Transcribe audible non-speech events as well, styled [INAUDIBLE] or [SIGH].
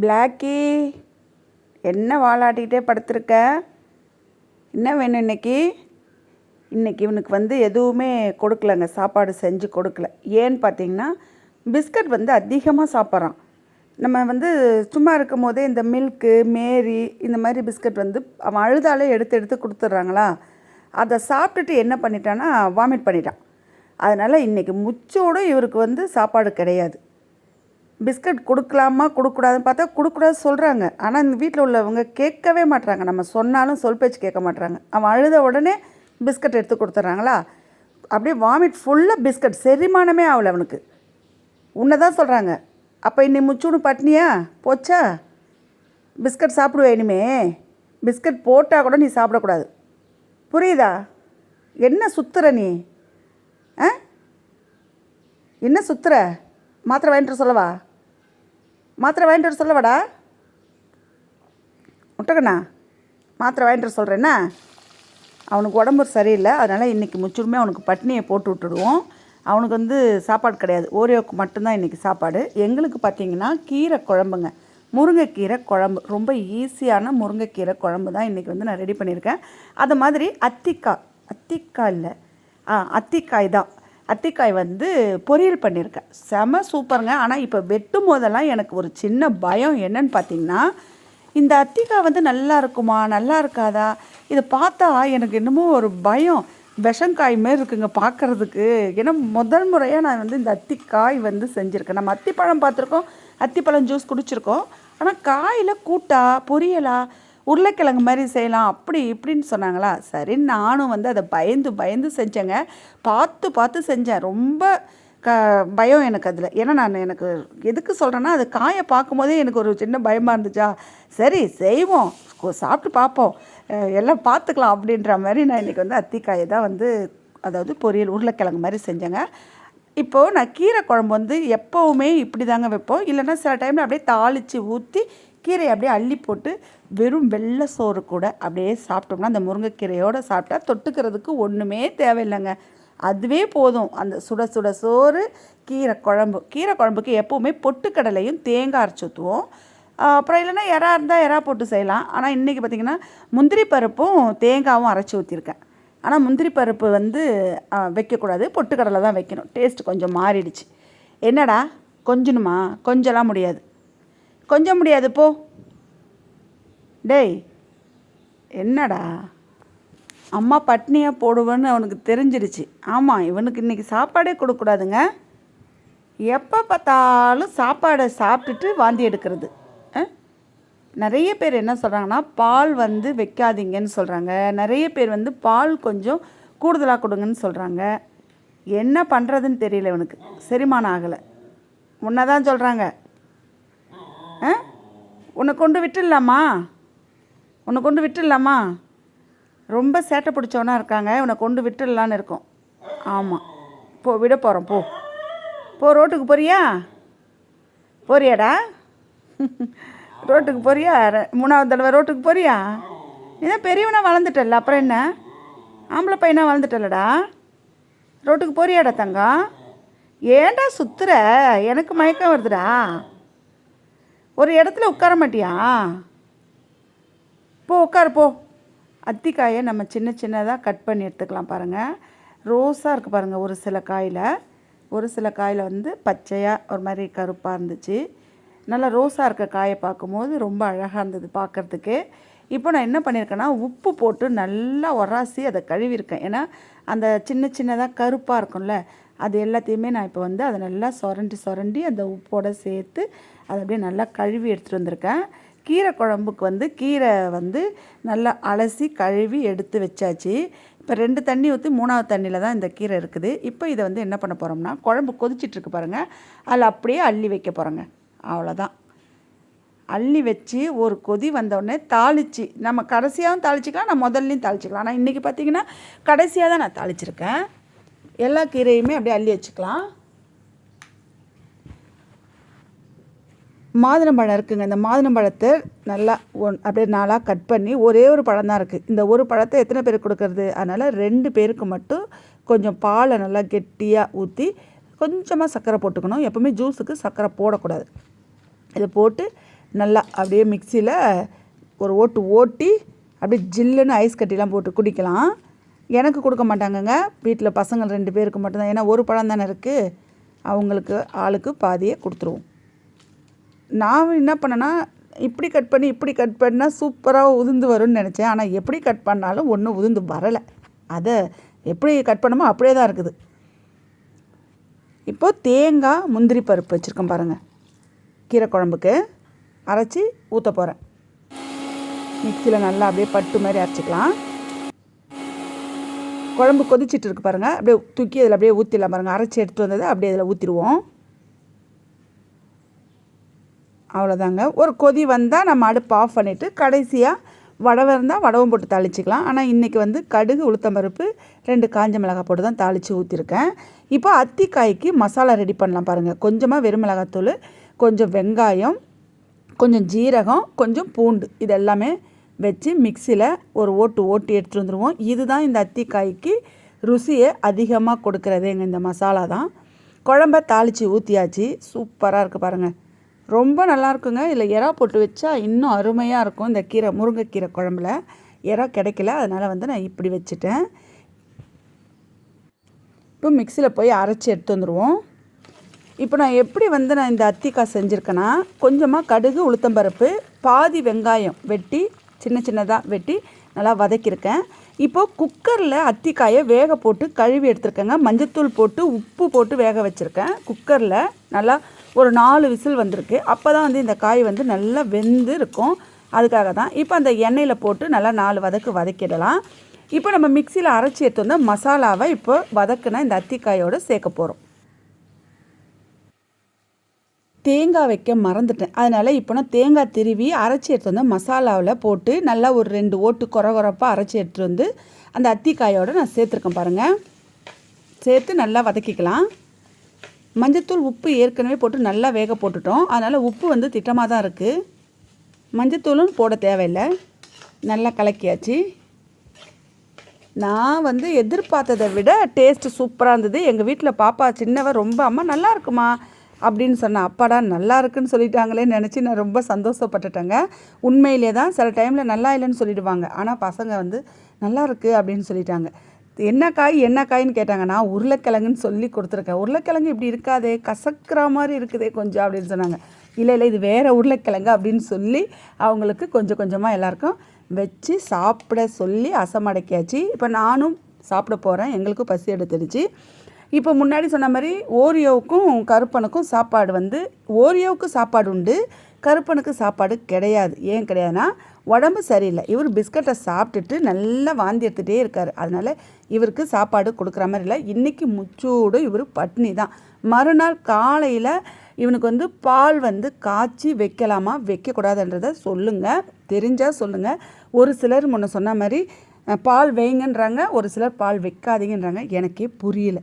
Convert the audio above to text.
Blackie என்ன வாலாட்டிக்கிட்டே படுத்திருக்க? என்ன வேணும் இன்னைக்கு? இன்றைக்கி இவனுக்கு வந்து எதுவுமே கொடுக்கலங்க சாப்பாடு செஞ்சு கொடுக்கல. ஏன்னு பார்த்தீங்கன்னா பிஸ்கட் வந்து அதிகமாக சாப்பிட்றான். நம்ம வந்து சும்மா இருக்கும் போதே இந்த மில்க்கு மேரி இந்த மாதிரி பிஸ்கட் வந்து அவன் அழுதாலே எடுத்து எடுத்து கொடுத்துட்றாங்களா? அதை சாப்பிட்டுட்டு என்ன பண்ணிட்டான்னா வாமிட் பண்ணிட்டான். அதனால் இன்றைக்கி முச்சோடு இவருக்கு வந்து சாப்பாடு கிடையாது. பிஸ்கட் கொடுக்கலாமா கொடுக்கக்கூடாதுன்னு பார்த்தா கொடுக்கூடாது சொல்கிறாங்க ஆனால் இந்த வீட்டில் உள்ளவங்க கேட்கவே மாட்றாங்க. நம்ம சொன்னாலும் சொல் பேச்சு கேட்க மாட்றாங்க. அவன் அழுத உடனே பிஸ்கட் எடுத்து கொடுத்துட்றாங்களா? அப்படியே வாமிட் ஃபுல்லாக பிஸ்கட். செரிமானமே ஆகலை அவனுக்கு. உன்னை தான் சொல்கிறாங்க அப்போ இன்னி முச்சூடு பட்னியா? போச்சா? பிஸ்கட் சாப்பிடுவே இனிமே? பிஸ்கட் போட்டால் கூட நீ சாப்பிடக்கூடாது. புரியுதா? என்ன சுத்துற நீ? ஆ? என்ன சுத்துற? மாத்திரை வாங்கிட்டு வர சொல்லவா? மாத்திரை வாங்கிட்டு வர சொல்லவாடா? விட்டுக்கண்ணா மாத்திரை வாங்கிட்டு வர சொல்கிறேன்னா அவனுக்கு உடம்பு சரியில்லை அதனால் இன்றைக்கி முச்சுருமே அவனுக்கு பட்னியை போட்டு விட்டுடுவோம். அவனுக்கு வந்து சாப்பாடு கிடையாது. ஓரியோக்கு மட்டும்தான் இன்றைக்கி சாப்பாடு. எங்களுக்கு பார்த்தீங்கன்னா கீரை குழம்புங்க. முருங்கைக்கீரை குழம்பு. ரொம்ப ஈஸியான முருங்கைக்கீரை குழம்பு தான் இன்றைக்கி வந்து நான் ரெடி பண்ணியிருக்கேன். அது மாதிரி அத்திக்காய் அத்திக்காய் இல்லை. ஆ அத்திக்காய் தான். அத்திக்காய் வந்து பொரியல் பண்ணியிருக்கேன். செம சூப்பருங்க. ஆனால் இப்போ வெட்டும் போதெல்லாம் எனக்கு ஒரு சின்ன பயம் என்னன்னு பார்த்தீங்கன்னா இந்த அத்திக்காய் வந்து நல்லா இருக்குமா? நல்லா இருக்காதா? இதை பார்த்தா எனக்கு என்னமோ ஒரு பயம். விஷங்காய் மாரி இருக்குங்க பார்க்குறதுக்கு ஏன்னா முதல் முறையாக நான் வந்து இந்த அத்திக்காய் வந்து செஞ்சுருக்கேன். நம்ம அத்திப்பழம் பார்த்துருக்கோம். அத்திப்பழம் ஜூஸ் குடிச்சிருக்கோம். ஆனால் காயில் கூட்டா பொரியலா உருளைக்கிழங்கு மாதிரி செய்யலாம் அப்படி இப்படின்னு சொன்னாங்களா? சரி நானும் வந்து அதை பயந்து பயந்து செஞ்சேங்க. பார்த்து பார்த்து செஞ்சேன். ரொம்ப க பயம் எனக்கு அதில். ஏன்னா நான் எனக்கு எதுக்கு சொல்கிறேன்னா அது காயை பார்க்கும்போதே எனக்கு ஒரு சின்ன பயமாக இருந்துச்சா? சரி செய்வோம். சாப்பிட்டு பார்ப்போம். எல்லாம் பார்த்துக்கலாம் அப்படின்ற மாதிரி நான் இன்றைக்கி வந்து அத்திக்காயை தான் வந்து அதாவது பொரியல் உருளைக்கிழங்கு மாதிரி செஞ்சேங்க. இப்போது நான் கீரை குழம்பு வந்து எப்போவுமே இப்படி தாங்க வைப்போம். இல்லைன்னா சில டைமில் அப்படியே தாளித்து ஊற்றி கீரையை அப்படியே அள்ளி போட்டு வெறும் வெள்ளை சோறு கூட அப்படியே சாப்பிட்டோம்னா அந்த முருங்கைக்கீரையோடு சாப்பிட்டா தொட்டுக்கிறதுக்கு ஒன்றுமே தேவையில்லைங்க. அதுவே போதும். அந்த சுட சுட சோறு கீரை குழம்பு. கீரை குழம்புக்கு எப்போவுமே பொட்டுக்கடலையும் தேங்காய் அரைச்சி ஊற்றுவோம் அப்புறம் இல்லைன்னா எறா இருந்தால் எறா போட்டு செய்யலாம். ஆனால் இன்றைக்கி பார்த்திங்கன்னா முந்திரி பருப்பும் தேங்காயும் அரைச்சி ஊற்றிருக்கேன் ஆனால் முந்திரி பருப்பு வந்து வைக்கக்கூடாது. பொட்டுக்கடலை தான் வைக்கணும். டேஸ்ட் கொஞ்சம் மாறிடுச்சு. என்னடா? கொஞ்சணுமா? கொஞ்சலாம் முடியாது. கொஞ்சம் முடியாது போ. டேய் என்னடா? அம்மா பட்னியாக போடுவேன்னு அவனுக்கு தெரிஞ்சிடுச்சு ஆமாம் இவனுக்கு இன்றைக்கி சாப்பாடே கொடுக்கக்கூடாதுங்க. எப்போ பார்த்தாலும் சாப்பாடை சாப்பிட்டுட்டு வாந்தி எடுக்கிறது. ஆ? நிறைய பேர் என்ன சொல்கிறாங்கன்னா பால் வந்து வைக்காதீங்கன்னு சொல்கிறாங்க நிறைய பேர் வந்து பால் கொஞ்சம் கூடுதலாக கொடுங்கன்னு சொல்கிறாங்க என்ன பண்ணுறதுன்னு தெரியல இவனுக்கு. செரிமானம் ஆகலை. முன்னதான் சொல்கிறாங்க உன்னை கொண்டு விட்டுடலாமா? உன்னை கொண்டு விட்டுடலாமா? ரொம்ப சேட்டை பிடிச்சவனா இருக்காங்க உன்னை கொண்டு விட்டுடலான்னு இருக்கோம். ஆமாம் போ விட போகிறோம் போ. போ ரோட்டுக்கு போறியா? போறியாடா? [LAUGHS] ரோட்டுக்கு போறியா? மூணாவது தடவை ரோட்டுக்கு போறியா? இதான் பெரியவனா வளர்ந்துட்டல அப்புறம் என்ன? ஆம்பளை பையனாக வளர்ந்துட்டல்லடா? ரோட்டுக்கு போறியாடா தங்கம்? ஏன்டா சுத்துற? எனக்கு மயக்கம் வருதுடா. ஒரு இடத்துல உட்கார மாட்டியா? போ உட்காரு போ. அத்திக்காயை நம்ம சின்ன சின்னதாக கட் பண்ணி எடுத்துக்கலாம் பாருங்கள் ரோஸாக இருக்குது பாருங்கள் ஒரு சில காயில். ஒரு சில காயில் வந்து பச்சையாக ஒரு மாதிரி கருப்பாக இருந்துச்சு. நல்லா ரோஸாக இருக்க காயை பார்க்கும்போது ரொம்ப அழகாக இருந்தது பார்க்குறதுக்கு. இப்போ நான் என்ன பண்ணியிருக்கேன்னா உப்பு போட்டு நல்லா உராசி அதை கழுவியிருக்கேன். ஏன்னா அந்த சின்ன சின்னதாக கருப்பாக இருக்கும்ல அது எல்லாத்தையுமே நான் இப்போ வந்து அதை நல்லா சொரண்டி சொரண்டி அந்த உப்போடு சேர்த்து அதை அப்படியே நல்லா கழுவி எடுத்துகிட்டு வந்திருக்கேன். கீரை குழம்புக்கு வந்து கீரை வந்து நல்லா அலசி கழுவி எடுத்து வச்சாச்சு. இப்போ ரெண்டு தண்ணி ஊற்றி மூணாவது தண்ணியில் தான் இந்த கீரை இருக்குது. இப்போ இதை வந்து என்ன பண்ண போகிறோம்னா குழம்பு கொதிச்சிட்ருக்கு பாருங்கள் அதில் அப்படியே அள்ளி வைக்க போகிறோங்க அவ்வளோதான் அள்ளி வச்சு ஒரு கொதி வந்தோடனே தாளித்து நம்ம கடைசியாகவும் தாளிச்சிக்கலாம் நான் முதல்லையும் தாளிச்சிக்கலாம். ஆனால் இன்றைக்கி பார்த்திங்கன்னா கடைசியாக தான் நான் தாளிச்சிருக்கேன். எல்லா கீரையுமே அப்படியே அள்ளி வச்சுக்கலாம். மாதுளம்பழம் இருக்குங்க. இந்த மாதுளம்பழத்தை நல்லா ஒன் அப்படியே நாளாக கட் பண்ணி ஒரே ஒரு பழம் தான் இருக்குது இந்த ஒரு பழத்தை எத்தனை பேருக்கு கொடுக்கறது? அதனால் ரெண்டு பேருக்கு மட்டும் கொஞ்சம் பாலை நல்லா கெட்டியாக ஊற்றி கொஞ்சமாக சர்க்கரை போட்டுக்கணும். எப்போவுமே ஜூஸுக்கு சர்க்கரை போடக்கூடாது. இதை போட்டு நல்லா அப்படியே மிக்சியில் ஒரு ஓட்டு ஓட்டி அப்படியே ஜில்லுன்னு ஐஸ் கட்டிலாம் போட்டு குடிக்கலாம். எனக்கு கொடுக்க மாட்டாங்கங்க. வீட்டில் பசங்கள் ரெண்டு பேருக்கு மட்டும்தான். ஏன்னா ஒரு பழம் தானே இருக்குது அவங்களுக்கு ஆளுக்கு பாதியை கொடுத்துருவோம். நான் என்ன பண்ணேன்னா இப்படி கட் பண்ணி இப்படி கட் பண்ணால் சூப்பராக உதிர்ந்து வரும்னு நினச்சேன். ஆனால் எப்படி கட் பண்ணாலும் ஒன்றும் உதிர்ந்து வரலை. அதை எப்படி கட் பண்ணமோ அப்படியே தான் இருக்குது. இப்போது தேங்காய் முந்திரி பருப்பு வச்சுருக்கேன் பாருங்கள் கீரை குழம்புக்கு அரைச்சி ஊற்ற போகிறேன் மிக்சியில் நல்லா அப்படியே பட்டு மாதிரி அரைச்சிக்கலாம். குழம்பு கொதிச்சிட்டு இருக்கு பாருங்கள் அப்படியே தூக்கி அதில் அப்படியே ஊற்றிடலாம் பாருங்கள் அரைச்சி எடுத்து வந்ததை அப்படியே அதில் ஊற்றிடுவோம் அவ்வளோதாங்க ஒரு கொதி வந்தால் நம்ம அடுப்பு ஆஃப் பண்ணிவிட்டு கடைசியாக வடவை இருந்தால் வடவும் போட்டு தாளிச்சிக்கலாம். ஆனால் இன்றைக்கி வந்து கடுகு உளுத்தம்பருப்பு ரெண்டு காஞ்ச மிளகாய் போட்டு தான் தாளித்து ஊற்றிருக்கேன் இப்போ அத்திக்காய்க்கு மசாலா ரெடி பண்ணலாம் பாருங்கள் கொஞ்சமாக வெறும் மிளகாத்தூள் கொஞ்சம் வெங்காயம் கொஞ்சம் ஜீரகம் கொஞ்சம் பூண்டு. இது எல்லாமே வச்சு மிக்சியில் ஒரு ஓட்டு ஓட்டி எடுத்துகிட்டு வந்துடுவோம் இதுதான் இந்த அத்திக்காய்க்கு ருசியை அதிகமாக கொடுக்குறதேங்க இந்த மசாலா தான். குழம்ப தாளித்து ஊற்றியாச்சு சூப்பராக இருக்குது பாருங்கள் ரொம்ப நல்லா இருக்குங்க. இதில் எறா போட்டு வச்சா இன்னும் அருமையாக இருக்கும் இந்த கீரை முருங்கைக்கீரை குழம்புல. இறா கிடைக்கல அதனால் வந்து நான் இப்படி வச்சுட்டேன். இப்போ மிக்சியில் போய் அரைச்சி எடுத்து வந்துடுவோம் இப்போ நான் எப்படி வந்து நான் இந்த அத்திக்காய் செஞ்சுருக்கேன்னா கொஞ்சமாக கடுகு உளுத்தம்பருப்பு பாதி வெங்காயம் வெட்டி சின்ன சின்னதாக வெட்டி நல்லா வதக்கியிருக்கேன். இப்போது குக்கரில் அத்திக்காயை வேக போட்டு கழுவி எடுத்துருக்கேங்க. மஞ்சத்தூள் போட்டு உப்பு போட்டு வேக வச்சுருக்கேன். குக்கரில் நல்லா ஒரு நாலு விசில் வந்திருக்கு. அப்போ தான் வந்து இந்த காய் வந்து நல்லா வெந்து இருக்கும். அதுக்காக தான் இப்போ அந்த எண்ணெயில் போட்டு நல்லா நாலு வதக்கு வதக்கிடலாம். இப்போ நம்ம மிக்சியில் அரைச்சி எடுத்து வந்து மசாலாவை இப்போ வதக்குனா இந்த அத்திக்காயோடு சேர்க்க போகிறோம் தேங்காய் வைக்க மறந்துட்டேன். அதனால் இப்போ நான் தேங்காய் திருவி அரைச்சி எடுத்து வந்து மசாலாவில் போட்டு நல்லா ஒரு ரெண்டு ஓட்டு குறை குறைப்பாக அரைச்சி எடுத்துகிட்டு வந்து அந்த அத்திக்காயோடு நான் சேர்த்துருக்கேன் பாருங்கள் சேர்த்து நல்லா வதக்கிக்கலாம். மஞ்சத்தூள் உப்பு ஏற்கனவே போட்டு நல்லா வேக போட்டுட்டோம். அதனால் உப்பு வந்து திட்டமாக தான் இருக்குது மஞ்சத்தூளும் போட தேவையில்லை. நல்லா கலக்கியாச்சு. நான் வந்து எதிர்பார்த்ததை விட டேஸ்ட்டு சூப்பராக இருந்தது. எங்கள் வீட்டில் பாப்பா சின்னவ ரொம்ப அம்மா நல்லா இருக்குமா? அப்படின்னு சொன்னேன் அப்பாடா நல்லா இருக்குன்னு சொல்லிட்டாங்களே நினச்சி நான் ரொம்ப சந்தோஷப்பட்டுட்டேங்க. உண்மையிலே தான் சில டைமில் நல்லா இல்லைன்னு சொல்லிடுவாங்க. ஆனால் பசங்க வந்து நல்லா இருக்குது அப்படின்னு சொல்லிட்டாங்க. என்ன காய் என்ன காய்ன்னு கேட்டாங்க. நான் உருளைக்கிழங்குன்னு சொல்லி கொடுத்துருக்கேன். உருளைக்கிழங்கு இப்படி இருக்காதே கசக்கிற மாதிரி இருக்குதே கொஞ்சம் அப்படின்னு சொன்னாங்க. இல்லை இல்லை இது வேறு உருளைக்கிழங்கு அப்படின்னு சொல்லி அவங்களுக்கு கொஞ்சம் கொஞ்சமாக எல்லாருக்கும் வச்சு சாப்பிட சொல்லி அசமடக்கியாச்சு இப்போ நானும் சாப்பிட போகிறேன் எங்களுக்கும் பசி எடுத்துடுச்சு. இப்போ முன்னாடி சொன்ன மாதிரி ஓரியோவுக்கும் கருப்பனுக்கும் சாப்பாடு வந்து ஓரியோவுக்கு சாப்பாடு உண்டு கருப்பனுக்கு சாப்பாடு கிடையாது. ஏன் கிடையாதுன்னா உடம்பு சரியில்லை. இவர் பிஸ்கட்டை சாப்பிட்டுட்டு நல்லா வாந்தி எடுத்துகிட்டே இருக்கார். அதனால் இவருக்கு சாப்பாடு கொடுக்குற மாதிரி இல்லை. இன்றைக்கி முச்சூடு இவர் பட்னி தான். மறுநாள் காலையில் இவனுக்கு வந்து பால் வந்து காய்ச்சி வைக்கலாமா? வைக்கக்கூடாதுன்றதை சொல்லுங்கள் தெரிஞ்சால் சொல்லுங்கள் ஒரு சிலர் முன்ன சொன்ன மாதிரி பால் வைங்கன்றாங்க. ஒரு சிலர் பால் வைக்காதீங்கன்றாங்க. எனக்கே புரியல.